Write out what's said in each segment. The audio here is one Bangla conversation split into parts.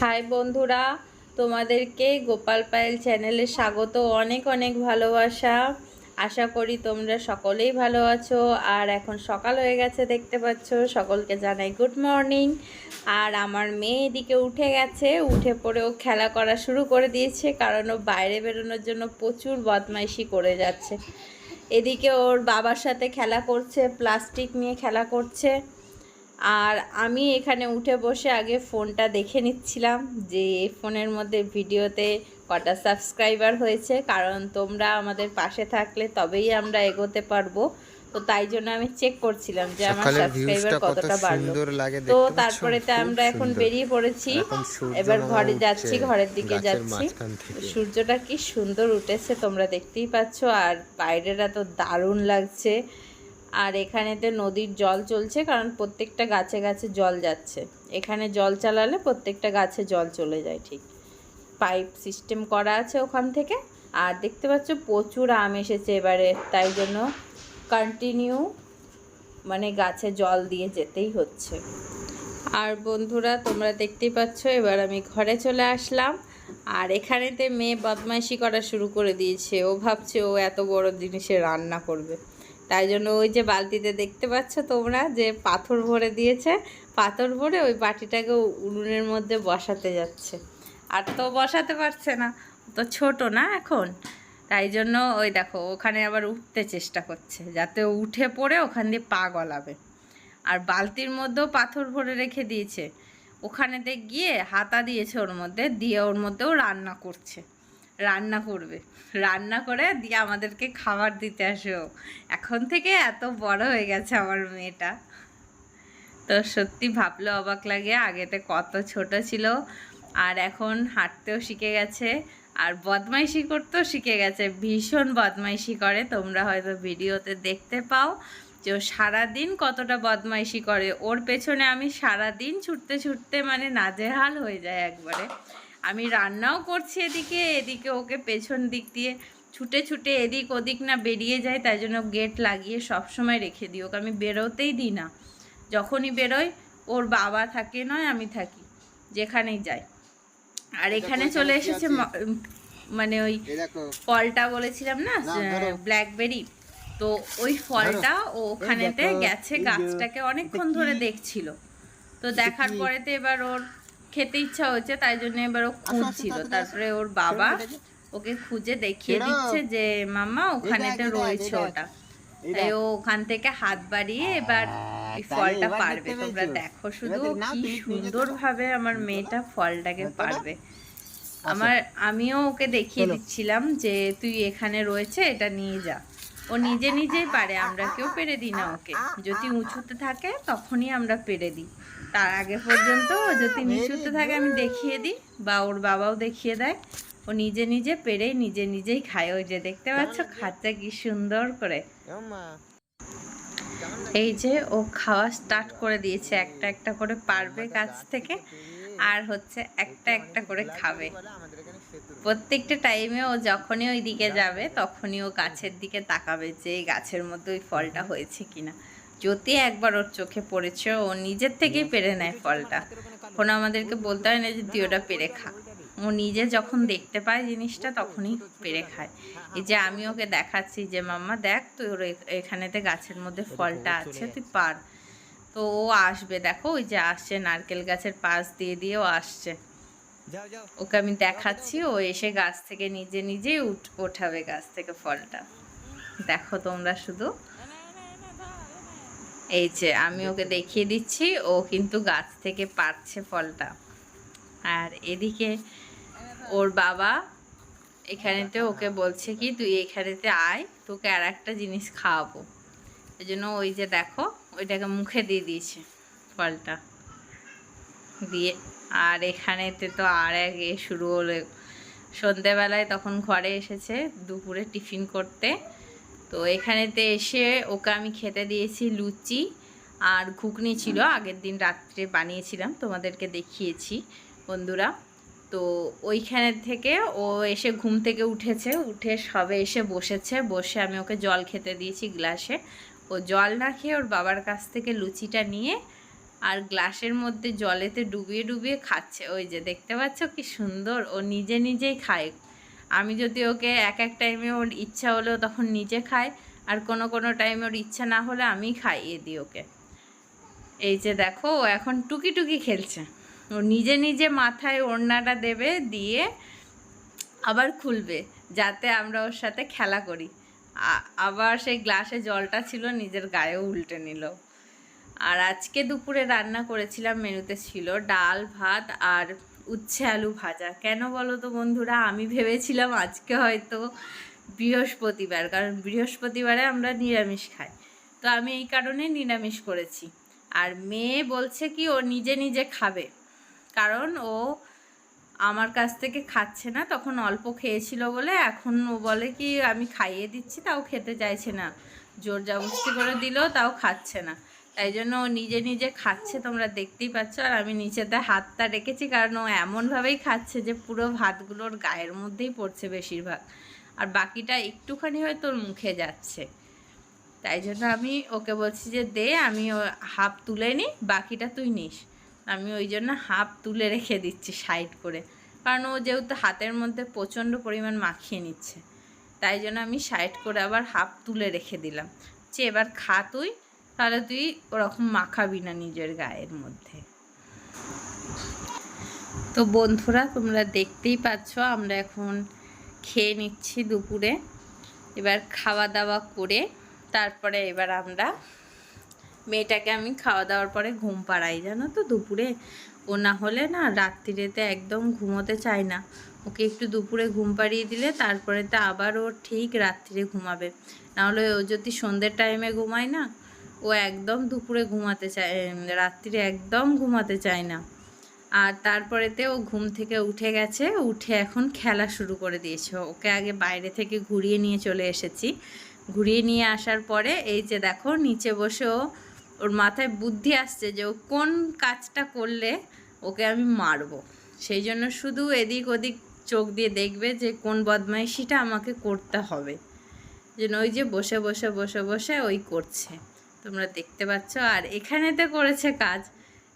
হাই বন্ধুরা, তোমাদেরকে গোপাল পায়েল চ্যানেলে স্বাগত, অনেক অনেক ভালোবাসা। আশা করি তোমরা সকলেই ভালো আছো। আর এখন সকাল হয়ে গেছে, দেখতে পাচ্ছ, সকলকে জানাই গুড মর্নিং আর আমার মেয়ে এদিকে উঠে গেছে, উঠে পড়েও খেলা করা শুরু করে দিয়েছে, কারণ ও বাইরে বেরোনোর জন্য প্রচুর বদমাইশি করে যাচ্ছে। এদিকে ওর বাবার সাথে খেলা করছে, প্লাস্টিক নিয়ে খেলা করছে। আর আমি এখানে উঠে বসে আগে ফোনটা দেখে নিচ্ছিলাম যে এই ফোনের মধ্যে ভিডিওতে কটা সাবস্ক্রাইবার হয়েছে কারণ তোমরা আমাদের পাশে থাকলে তবেই আমরা এগোতে পারব। তো তাই জন্য আমি চেক করছিলাম যে আমার সাবস্ক্রাইবার কতটা বাড়লো। তো তারপরে তো আমরা এখন বেরিয়ে পড়েছি। এবার ঘরে যাচ্ছি ঘরের দিকে যাচ্ছি। সূর্যটা কি সুন্দর উঠেছে তোমরা দেখতেই পাচ্ছ। আর বাইরেটা তো দারুণ লাগছে। আর এখানেতে নদীর জল চলছে কারণ প্রত্যেকটা গাছে গাছে জল যাচ্ছে। এখানে জল চালালে প্রত্যেকটা গাছে জল চলে যায় ঠিক। পাইপ সিস্টেম করা আছে ওখান থেকে। আর দেখতে পাচ্ছ প্রচুর আম এসেছে এবারে, তাই জন্য কন্টিনিউ মানে গাছে জল দিয়ে যেতেই হচ্ছে। আর বন্ধুরা, তোমরা দেখতেই পাচ্ছ এবার আমি ঘরে চলে আসলাম। আর এখানেতে মেয়ে বদমাইশি করা শুরু করে দিয়েছে। ও ভাবছে ও এত বড় জিনিসে রান্না করবে। তাই জন্য ওই যে বালতিতে দেখতে পাচ্ছ তোমরা যে পাথর ভরে দিয়েছে, পাথর ভরে ওই বাটিটাকে উনুনের মধ্যে বসাতে যাচ্ছে। আর তো বসাতে পারছে না, তো ছোট না এখন। তাই জন্য ওই দেখো, ওখানে আবার উঠতে চেষ্টা করছে, যাতে উঠে পড়ে ওখান দিয়ে পা গলাবে। আর বালতির মধ্যেও পাথর ভরে রেখে দিয়েছে। ওখানেতে গিয়ে হাতা দিয়েছে ওর মধ্যে, দিয়ে ওর মধ্যেও রান্না করছে। রান্না করবে। রান্না করে দিয়ে আমাদেরকে খাবার দিতে আসে এখন থেকে এত বড় হয়ে গেছে আমার মেয়েটা। তো সত্যি ভাবলে অবাক লাগে, আগেতে কত ছোট ছিল। আর এখন হাঁটতেও শিখে গেছে, আর বদমাইশি করতেও শিখে গেছে। ভীষণ বদমাইশি করে, তোমরা হয়তো ভিডিওতে দেখতে পাও যে ও সারাদিন কতটা বদমাইশি করে। ওর পেছনে আমি সারাদিন ছুটতে ছুটতে মানে নাজেহাল হয়ে যায় একবারে। আমি রান্নাও করছি এদিকে এদিকে ওকে পেছন দিক দিয়ে ছুটে ছুটে এদিক ওদিক না বেরিয়ে যায় তাই জন্য গেট লাগিয়ে সব সময় রেখে দিই। ওকে আমি বেরোতেই দিই না। যখনই বেরোই ওর বাবা থাকে নয় আমি থাকি যেখানেই যাই। আর এখানে চলে এসেছে মানে ওই ফলটা বলেছিলাম না ব্ল্যাকবেরি তো ওই ফলটা ও ওখানেতে গেছে গাছটাকে অনেকক্ষণ ধরে? দেখছিল। তো দেখার পরে তো এবার ওর খেতে ইচ্ছা হচ্ছে তাই জন্য এবার ও খুঁজছিল। তারপরে ওর বাবা ওকে খুঁজে দেখিয়ে দিচ্ছে যে মামা ওখানেতে রয়েছে ওটা। তাই ও ওখান থেকে হাত বাড়িয়ে এবার ফলটা পারবে। তোমরা দেখো শুধু কি সুন্দর ভাবে আমার মেয়েটা ফলটাকে পারবে। আমার আমিও ওকে দেখিয়ে দিচ্ছিলাম যে তুই এখানে রয়েছে এটা নিয়ে যা। ও নিজে নিজেই পারে আমরা কেউ পেরে দিই না ওকে। যদি উঁচুতে থাকে তখনই আমরা পেরে দিই। তার আগে পর্যন্ত ও যদি নিচুতে থাকে আমি দেখিয়ে দিই বা ওর বাবাও দেখিয়ে দেয়। ও নিজে নিজে পেরে নিজে নিজেই খায়। ওই যে দেখতে পাচ্ছ খাচ্ছে কি সুন্দর করে। এই যে ও খাওয়া স্টার্ট করে দিয়েছে একটা একটা করে পারবে গাছ থেকে। আর হচ্ছে একটা একটা করে খাবে বলে আমাদের এখানে সেতু প্রত্যেকটা টাইমে ও যখনই ওই দিকে যাবে তখনই ও গাছের দিকে তাকাবে যে এই গাছের মধ্যে ওই ফলটা হয়েছে কিনা। যদি একবার ওর চোখে পড়েছে ও নিজের থেকেই পেরে নেয় ফলটা। কোনো আমাদেরকে বলতে হয় না যে তুই ওটা পেরে খা। ও নিজে যখন দেখতে পায় জিনিসটা তখনই পেরে খায়। এই যে আমি ওকে দেখাচ্ছি যে মাম্মা দেখ তুই ওর এখানেতে গাছের মধ্যে ফলটা আছে তুই পার। তো ও আসবে দেখো ওই যে আসছে নারকেল গাছের পাশ দিয়ে দিয়ে ও আসছে। ওকে আমি দেখাচ্ছি ও এসে গাছ থেকে নিজে নিজেই উঠ ওঠাবে গাছ থেকে ফলটা। দেখো তোমরা শুধু। এই যে আমি ওকে দেখিয়ে দিচ্ছি ও কিন্তু গাছ থেকে পারছে ফলটা। আর এদিকে ওর বাবা এখানেতে ওকে বলছে কি তুই এখানেতে আয় তোকে আর একটা জিনিস খাওয়াবো। এই জন্য ওই যে দেখো ওইটাকে মুখে দিয়ে দিয়েছে ফলটা। দিয়ে আর এখানেতে তো আর এক এ শুরু হলো। সন্ধেবেলায় তখন ঘরে এসেছে দুপুরে টিফিন করতে। তো এখানেতে এসে ওকে আমি খেতে দিয়েছি লুচি আর ঘুগনি ছিল। আগের দিন রাত্রে বানিয়েছিলাম, তোমাদেরকে দেখিয়েছি বন্ধুরা। তো ওইখানে থেকে ও এসে ঘুম থেকে উঠেছে, উঠে সবে এসে বসেছে। বসে আমি ওকে জল খেতে দিয়েছি গ্লাসে। ও জল না খেয়ে ওর বাবার কাছ থেকে লুচিটা নিয়ে আর গ্লাসের মধ্যে জলেতে ডুবিয়ে ডুবিয়ে খাচ্ছে। ওই যে দেখতে পাচ্ছ কি সুন্দর, ও নিজে নিজেই খায়। আমি যদি ওকে এক এক টাইমে ওর ইচ্ছা হলেও তখন নিজে খায় আর কোনো কোনো টাইমে ওর ইচ্ছা না হলে আমি খাইয়ে দিই ওকে। এই যে দেখো, ও এখন টুকি টুকি খেলছে। ও নিজে নিজে মাথায় ওড়নাটা দেবে, দিয়ে আবার খুলবে, যাতে আমরা ওর সাথে খেলা করি। আবার সেই গ্লাসে জলটা ছিল, নিজের গায়েও উল্টে নিল। আর আজকে দুপুরে রান্না করেছিলাম মেনুতে ছিল ডাল, ভাত আর উচ্ছে আলু ভাজা। কেন বলো তো বন্ধুরা? আমি ভেবেছিলাম আজকে হয়তো বৃহস্পতিবার, কারণ বৃহস্পতিবারে আমরা নিরামিষ খাই। তো আমি এই কারণে নিরামিষ করেছি। আর মেয়ে বলছে কি, ও নিজে নিজে খাবে। কারণ ও আমার কাছ থেকে খাচ্ছে না, তখন অল্প খেয়েছিল বলে। এখন ও বলে কি, আমি খাইয়ে দিচ্ছি, তাও খেতে চাইছে না। জোর জবরদস্তি করে দিলেও তাও খাচ্ছে না। তাই জন্য ও নিজে নিজে খাচ্ছে, তোমরা দেখতেই পাচ্ছ। আর আমি নিচেতে হাতটা রেখেছি, কারণ ও এমনভাবেই খাচ্ছে যে পুরো ভাতগুলোর গায়ের মধ্যেই পড়ছে বেশিরভাগ। আর বাকিটা একটুখানি হয়তো ওর মুখে যাচ্ছে। তাই জন্য আমি ওকে বলছি যে, দে, আমি হাফ তুলে নিই, বাকিটা তুই নিস। আমি ওই জন্য হাফ তুলে রেখে দিচ্ছি সাইড করে, কারণ ও যেহেতু হাতের মধ্যে প্রচণ্ড পরিমাণ মাখিয়ে নিচ্ছে। তাই জন্য আমি সাইড করে আবার হাফ তুলে রেখে দিলাম। যে, এবার খা তুই তাহলে তুই ওরকম মাখাবি না নিজের গায়ের মধ্যে। তো বন্ধুরা, তোমরা দেখতেই পাচ্ছ, আমরা এখন খেয়ে নিচ্ছি দুপুরে। এবার খাওয়া দাওয়া করে তারপরে এবার আমরা মেয়েটাকে আমি খাওয়া দাওয়ার পরে ঘুম পাড়াই, জানো তো, দুপুরে। ও না হলে না রাত্রিরেতে একদম ঘুমোতে চায় না। ওকে একটু দুপুরে ঘুম পাড়িয়ে দিলে তারপরে তো আবার ও ঠিক রাত্রিরে ঘুমাবে। নাহলে ও যদি সন্ধ্যের টাইমে ঘুমায় না ও একদম দুপুরে ঘুমাতে চায় রাত্রিরে একদম ঘুমাতে চায় না। আর তারপরেতে ও ঘুম থেকে উঠে গেছে, উঠে এখন খেলা শুরু করে দিয়েছে। ওকে আগে বাইরে থেকে ঘুরিয়ে নিয়ে চলে এসেছি। ঘুরিয়ে নিয়ে আসার পরে এই যে দেখো, নিচে বসে ও, ওর মাথায় বুদ্ধি আসছে যে ও কোন কাজটা করলে ওকে আমি মারবো। সেই জন্য শুধু এদিক ওদিক চোখ দিয়ে দেখবে যে কোন বদমাইশিটা আমাকে করতে হবে। যেন ওই যে বসে বসে বসে বসে ওই করছে। তোমরা দেখতে পাচ্ছ। আর এখানেতে করেছে কাজ।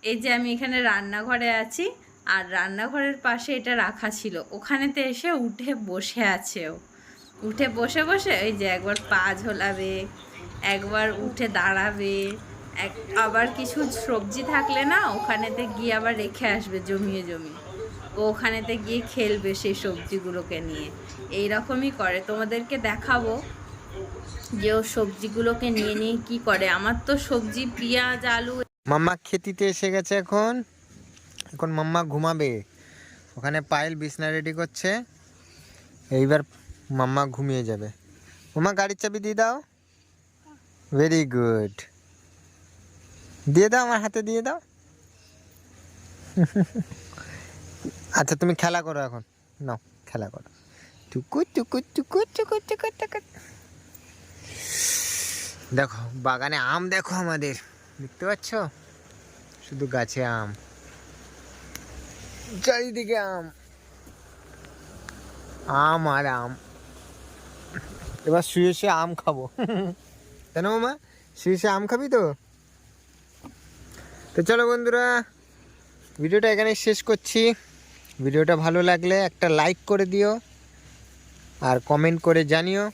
এই যে আমি এখানে রান্নাঘরে আছি, আর রান্নাঘরের পাশে এটা রাখা ছিল। ওখানেতে এসে উঠে বসে আছে ও। উঠে বসে বসে ওই যে একবার পা ঝোলাবে, একবার উঠে দাঁড়াবে, এক আবার কিছু সবজি থাকলে না ওখানেতে গিয়ে আবার রেখে আসবে জমিয়ে জমিয়ে। ও ওখানেতে গিয়ে খেলবে সেই সবজিগুলোকে নিয়ে। এই রকমই করে। তোমাদেরকে দেখাবো। যে ও সবজিগুলোকে নিয়ে নিয়ে কি করে? আমার তো সবজি, পেঁয়াজ, আলু মাম্মা খেতিতে এসে গেছে এখন। এখন মাম্মা ঘুমাবে। ওখানে পায়েল বিছনা রেডি করছে। এইবার মাম্মা ঘুমিয়ে যাবে। মাম্মা, গাড়ির চাবি দিয়ে দাও। ভেরি গুড দিয়ে দাও, আমার হাতে দিয়ে দাও। আচ্ছা তুমি খেলা করো এখন। নাও, খেলা করো। টুকু টুকু টুকু টুকু টুকু টুকু। দেখো, বাগানে আম দেখো আমাদের। দেখতে পাচ্ছ? শুধু গাছে আম। চারিদিকে আম। আম আর আম। এবার শুয়ে শুয়ে আম খাব। কেন মামা? শুয়ে শুয়ে আম খাবি তো? তো চলো বন্ধুরা, ভিডিওটা এখানে শেষ করছি। ভিডিওটা ভালো লাগলে একটা লাইক করে দিও। আর কমেন্ট করে জানিও।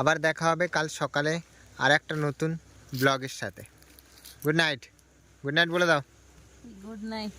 আবার দেখা হবে কাল সকালে আর একটা নতুন ব্লগের সাথে। গুড নাইট গুড নাইট বলে দাও। Good night